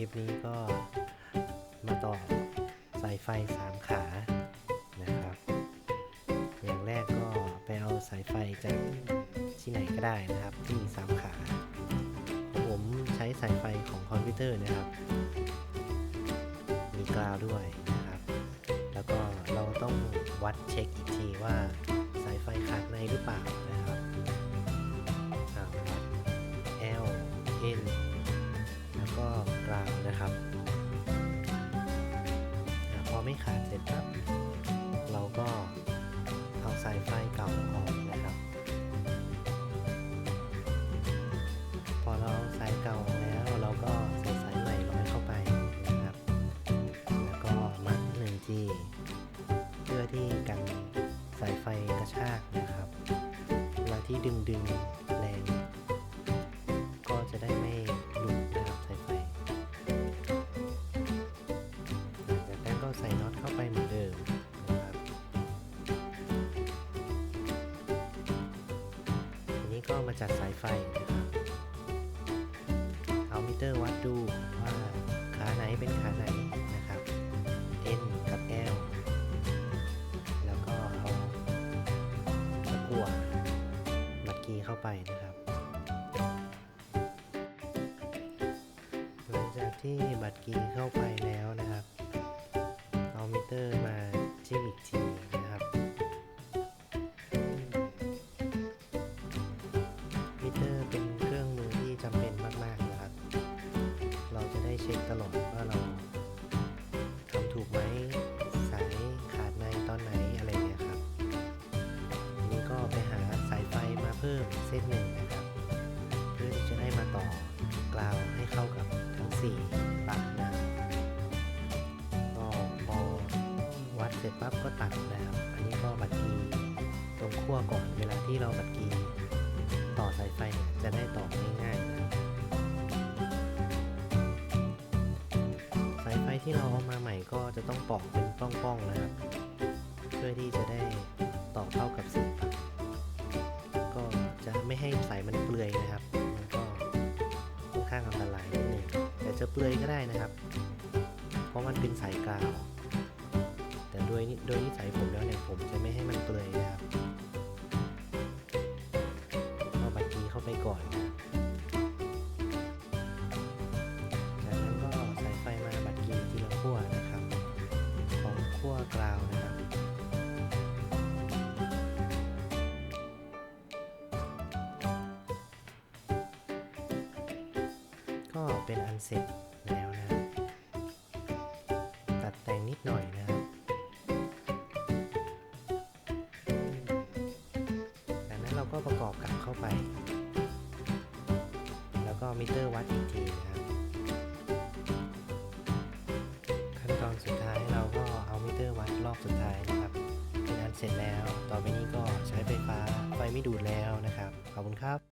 ลิปนี้ก็มาต่อสายไฟสามขานะครับ อย่างแรกก็ไปเอาสายไฟจากที่ไหนก็ได้นะครับ ที่มีสามขา ผมใช้สายไฟของคอมพิวเตอร์นะครับ มีกราวด้วยนะครับ แล้วก็เราต้องวัดเช็คอีกทีว่าสายไฟขาดในหรือเปล่านะครับอ่าวัด L N แล้วก็กราวนะครับพอไม่ขาดเสร็จปั๊บเราก็เอาสายไฟเก่าออกนะครับ พอเราเอาสายเก่าออกแล้วเราก็ใส่สายใหม่ร้อยเข้าไปนะครับ แล้วก็มัดหนึ่งทีเพื่อที่กันสายไฟกระชากนะครับเวลาที่ดึงดึงแรง ก็จะได้ไม่ ก็มาจัดสายไฟนะครับ เอามิเตอร์วัดดูว่าขาไหนเป็นขาไหนนะครับ N กับ L แล้วก็เอาตะกั่วมัดกีเข้าไปนะครับ หลังจากที่บัตรกีเข้าไปแล้วนะครับ เอามิเตอร์มาจิ้มอีกที ช็คตลอดว่าเราทำถูกไหมสายขาดในตอนไหนอะไรเงี้ยครับนี้ก็ไปหาสายไฟมาเพิ่มเส้นหนึ่งนะครับ เพื่อที่จะได้มาต่อกราวให้เข้ากับทั้ง4ปลั๊กนะครับก็พอวัดเสร็จปั๊บก็ตัดนะครับ อันนี้ก็บัตรกีตรงขั้วก่อนเวลาที่เราบัตรกีต่อสายไฟเนี่ยจะได้ต่อง่ายๆนะครับ ที่เราเอามาใหม่ก็จะต้องปอกเป็นป้องๆนะครับ เพื่อที่จะได้ต่อเข้ากับสีปลั๊กก็จะไม่ให้สายมันเปลือยนะครับ มันก็ค่อนข้างอันตรายนิดนึงแต่จะเปลือยก็ได้นะครับ เพราะมันเป็นสายกาว แต่โดยนิโดยนิสัยผมแล้วเนี่ยผมจะไม่ให้มันเปลือยนะครับเอาบัตรีเข้าไปก่อน กราวนะครับ ก็เป็นอันเสร็จแล้วนะตัดแต่งนิดหน่อยนะครับ จากนั้นเราก็ประกอบกลับเข้าไป แล้วก็มิเตอร์วัดอีกทีนะครับ เสร็จแล้ว ต่อไปนี้ก็ใช้ไฟฟ้าไฟไม่ดูดแล้วนะครับ ขอบคุณครับ